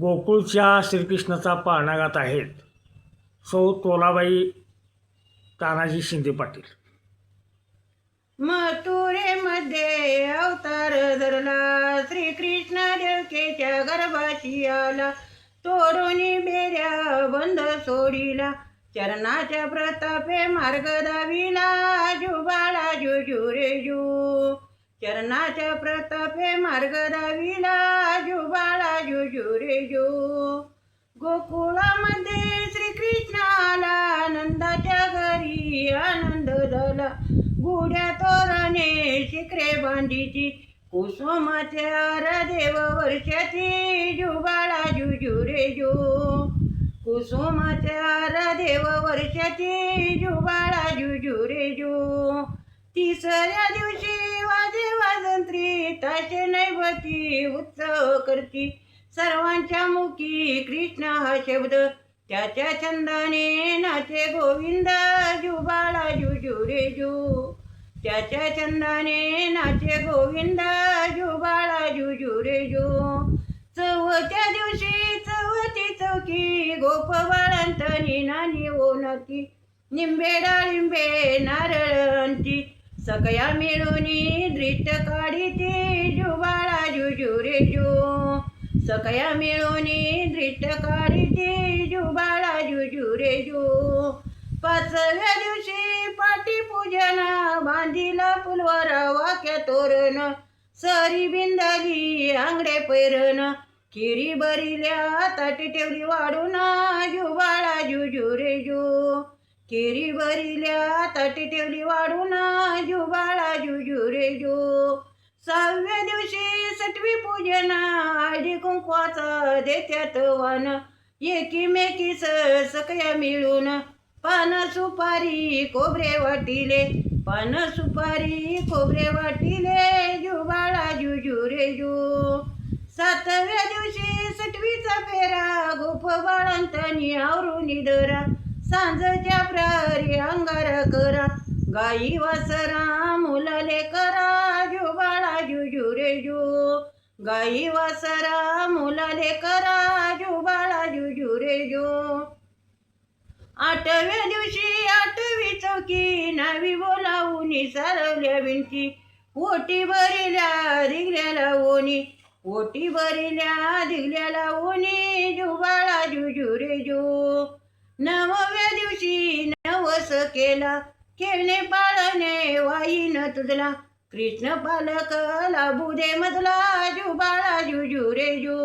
गोकुळच्या श्रीकृष्णाचा पाळणागात आहेत. सौ तोलाबाई तानाजी शिंदे पाटील. मथुरेमध्ये अवतार धरला. श्रीकृष्ण देवकेच्या गर्भाशी आला. तोडून बेऱ्या बंद सोडिला. चरणाच्या प्रतापे मार्ग दाविला. जुबाळा जुजू रे जू चरणाच्या प्रतापे मार्ग दाविला. रे गोकुळामध्ये श्री कृष्णाला नंदाच्या घरी आनंद झाला. गुड्या तोरणे शिखरे बांधीची कुसुमाच्या देव वर्षाची जुबाळा जुजू रे कुसुमाच्या देव वर्षाची जुबाळा जुजू रे जू तिसऱ्या दिवशी वाजे वाजंत्री ताशे नैवती उत्सव करती. सर्वांच्या मुखी कृष्ण हा शब्द. त्याच्या छंदाने नाचे गोविंद जुबाला जुजू रे जू. त्याच्या छंदाने नाचे गोविंद जुबाळा जुजू रे जू. चौथ्या दिवशी चौथी चौकी गोप बाळंतनी नानी ओनती निंबे डाळिंबे नारळांची सगळ्या मिळून दृष्ट काढीती जुबाळा जुजू रे जू सगळ्या मिळून दृष्ट जुबाळा जुजू रे पाचव्या दिवशी पाटी पूजन बांधिला फुलवारा वाक्या तोरण सरी बिंदाली आंगडे पैरण खिरी बरिल्या ताटी ठेवली वाढून जुबाळा जुजू रे जू खिरी बरिल्या ताटी ठेवली वाढून जुबाळा जुजू रे जू सहाव्या दिवशी सटवी पूजन हळदी कुंकवाचा देत्यात वान. एकीमेकी सकया मिळून पान सुपारी कोबरे वाटिले. पान सुपारी कोबरे वाटिले जुबाळा जुजू रे जू. सातव्या दिवशी सटवीचा फेरा गोप बाळांतनी आवरून दरा सांजच्या प्रहरी अंगार करा गाई वासरा मुलाले करा जुबाळा जुजू रे जू. गाई वासरा मुलाले करा जुबाळा जुजू रे जो आठव्या दिवशी आठवी चौकी नावी बोलावून सारवल्या विंची ओटी भरिल्या दिगल्याला ओनी. ओटी भरिल्या दिगल्याला ओनी जुबाळा जुजू रे जो नवव्या दिवशी नवस केला खेळणे पाळणे वाईन तुझला. कृष्ण पालक लाभू दे मधला जुबाळा जुजू रे जू.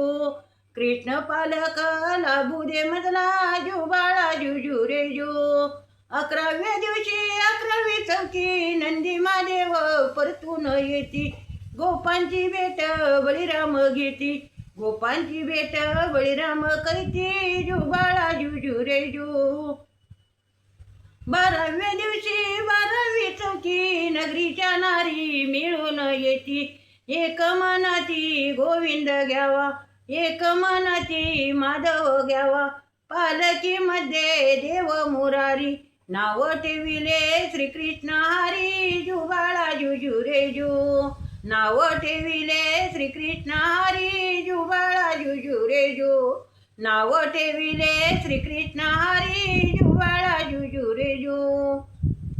कृष्ण पालक लाभू दे मधला जुबाळा जुजू रे जू. अकराव्या दिवशी अकरावी चौकी नंदी महादेव परतून येती. गोपांची भेट बळीराम घेती. गोपांची भेट बळीराम करती. जुबाळा जुजू रे जू. बाराव्या दिवशी बारावी चौकी नगरीच्या नारी मिळून येती. एक मनाती गोविंद घ्यावा एक मनाती माधव घ्यावा. पालकीमध्ये देव मुरारी नाव ठेविले श्रीकृष्ण हरी जुबाळा जुजू रे नाव ठेविले श्रीकृष्ण हरी जुबाळा जुजू रे नाव ठेविले श्रीकृष्ण हरी